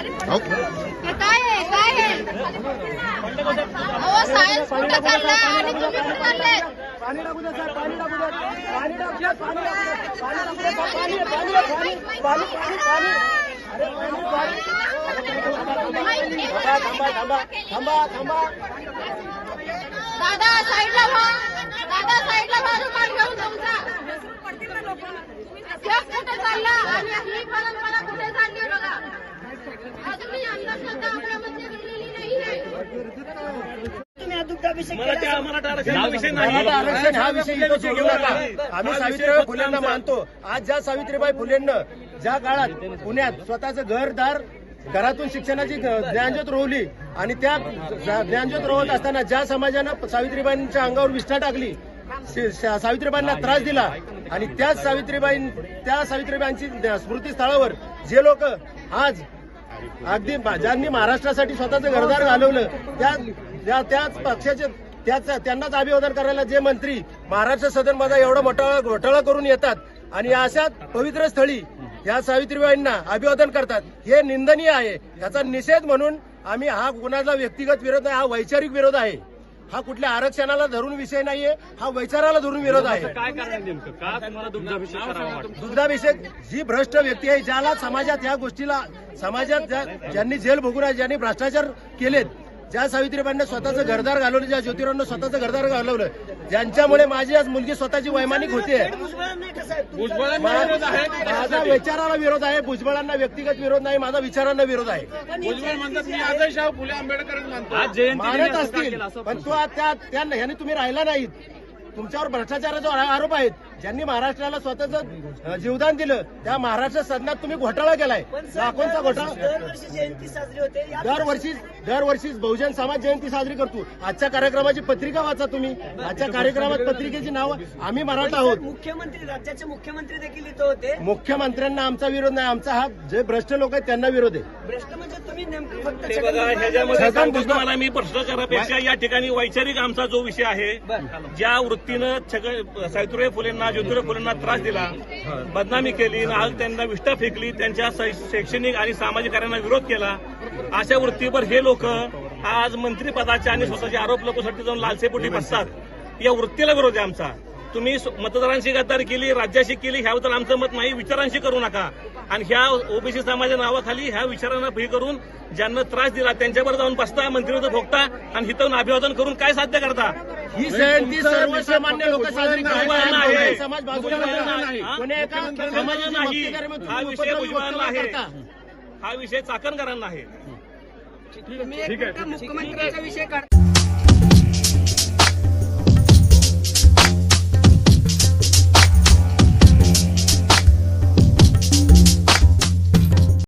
काय आहे? काय आहे? अहो सायन्स कुठं चाललं आणि तुम्ही कुठं चालले पाणी टाकू द्या साहेब पाणी टाकू द्या. पाणी टाकू द्या पाणी टाकू द्या. पाणी आहे, पाणी आहे, पाणी पाणी पाणी पाणी. अरे पाणी पाणी. थांबा थांबा थांबा थांबा. दादा साईडला व्हा. दादा साईडला व्हा. रुमाल घेऊन तुमचा शेफ कुठे चालला आणि ही परंपरा कुठे चालली आहे बघा? अजूनही अंधश्रद्धा आपल्यामध्ये गेलेली नाही आहे. मराठा आरक्षण हा विषय इथं सोडू नका. आम्ही सावित्रीबाई फुलेंना मानतो. आज ज्या सावित्रीबाई फुलेंना ज्या काळात पुण्यात स्वतःचं घरदार घरातून शिक्षणाची ज्ञानज्योत रोवली आणि त्या ज्ञानज्योत रोवत असताना ज्या समाजानं सावित्रीबाईंच्या अंगावर विष्ठा टाकली सावित्रीबाईंना त्रास दिला. आणि त्याच सावित्रीबाई त्या सावित्रीबाईंची स्मृती स्थळावर जे लोक आज अगदी ज्यांनी महाराष्ट्रासाठी स्वतःचं घरदार घालवलं त्या त्या- त्याच पक्षाचे त्याच त्यांनाच अभिवादन करायला जे मंत्री महाराष्ट्र सदनमध्ये एवढा मोठा घोटाळा करून येतात आणि अशा पवित्र स्थळी या सावित्रीबाईंना अभिवादन करतात हे निंदनीय आहे. याचा निषेध म्हणून आम्ही हा कुणाचा व्यक्तिगत विरोध नाही हा वैचारिक विरोध आहे. हा कुठल्या आरक्षणाला धरून विषय नाहीये हा वैचाराला धरून विरोध आहे. काय कारण आहे नेमकं? का तुम्हाला दुग्धाभिषेक करावा वाटतो? दुग्धाभिषेक जी भ्रष्ट व्यक्ती आहे ज्याला समाजात ह्या गोष्टीला समाजात ज्या- ज्यांनी जेल भोगून आहे ज्यांनी भ्रष्टाचार केलेत ज्या सावित्रीबाईंना स्वतःचं घरदार घालवलं ज्या ज्योतिरावांना स्वतःचं घरदार घालवलं ज्यांच्यामुळे माझी आज मुलगी स्वतःची वैमानिक होते. माझा विचाराला विरोध आहे भुजबळांना व्यक्तिगत विरोध नाही माझा विचारांना विरोध आहे. भुजबळ म्हणतात मी आजही शाहू फुले आंबेडकर मानतो. आज जयंती मानत असतील पण तो आज त्या त्या ह्याने तुम्ही राहिला नाहीत. तुमच्यावर भ्रष्टाचाराचा आरोप आहेत. ज्यांनी महाराष्ट्राला स्वतःचं जीवदान दिलं त्या महाराष्ट्र सदनात तुम्ही घोटाळा केलाय. लाखोंचा घोटाळा दरवर्षी जयंती साजरी होते दरवर्षी दरवर्षी बहुजन समाज जयंती साजरी करतो. आजच्या कार्यक्रमाची पत्रिका वाचा तुम्ही. आजच्या कार्यक्रमात पत्रिकेची नाव आम्ही मराठा आहोत. मुख्यमंत्री राज्याचे मुख्यमंत्री देखील इथं होते. मुख्यमंत्र्यांना आमचा विरोध नाही. आमचा हा जे भ्रष्ट लोक आहेत त्यांना विरोध आहे. भ्रष्ट म्हणजे तुम्ही नेमकं फक्त ते बघा छगन ह्याच्यामध्ये छगन सांगतो भुजबळ- तुम्हाला मी भ्रष्टाचारापेक्षा या ठिकाणी वैचारिक आमचा जो विषय आहे ज्या व्यक्तीनं छगन सावित्रीबाई फुलेंना ज्योतिराव फुलेंना त्रास दिला बदनामी केली आज त्यांना विष्ठा फेकली त्यांच्या शैक्षणिक आणि सामाजिक कार्यांना विरोध केला. अशा वृत्तीवर हे लोक आज मंत्रीपदाचे आणि स्वतःचे आरोप लोकांसाठी जाऊन लालसेपोटी बसतात. या वृत्तीला विरोध आहे आमचा. तुम्ही मतदारांशी गद्दारी केली राज्याशी केली ह्याबद्दल आमचं मत नाही. विचारांशी करू नका. आणि ह्या ओबीसी समाजाच्या नावाखाली ह्या विचारांना फी करून ज्यांना त्रास दिला त्यांच्याबरोबर जाऊन बसता मंत्रीवर भोगता आणि हिथं अभिवादन करून काय साध्य करता? ही जयंती सर्वसामान्य लोक साजरी आहे. करतात समाज बाजूला. आहे. कोणी एका नाही हा विषय भुजबळांना वक्तव्य आहे. हा विषय चाकणकरांना आहे एक मुख्यमंत्र्यांचा विषय काढता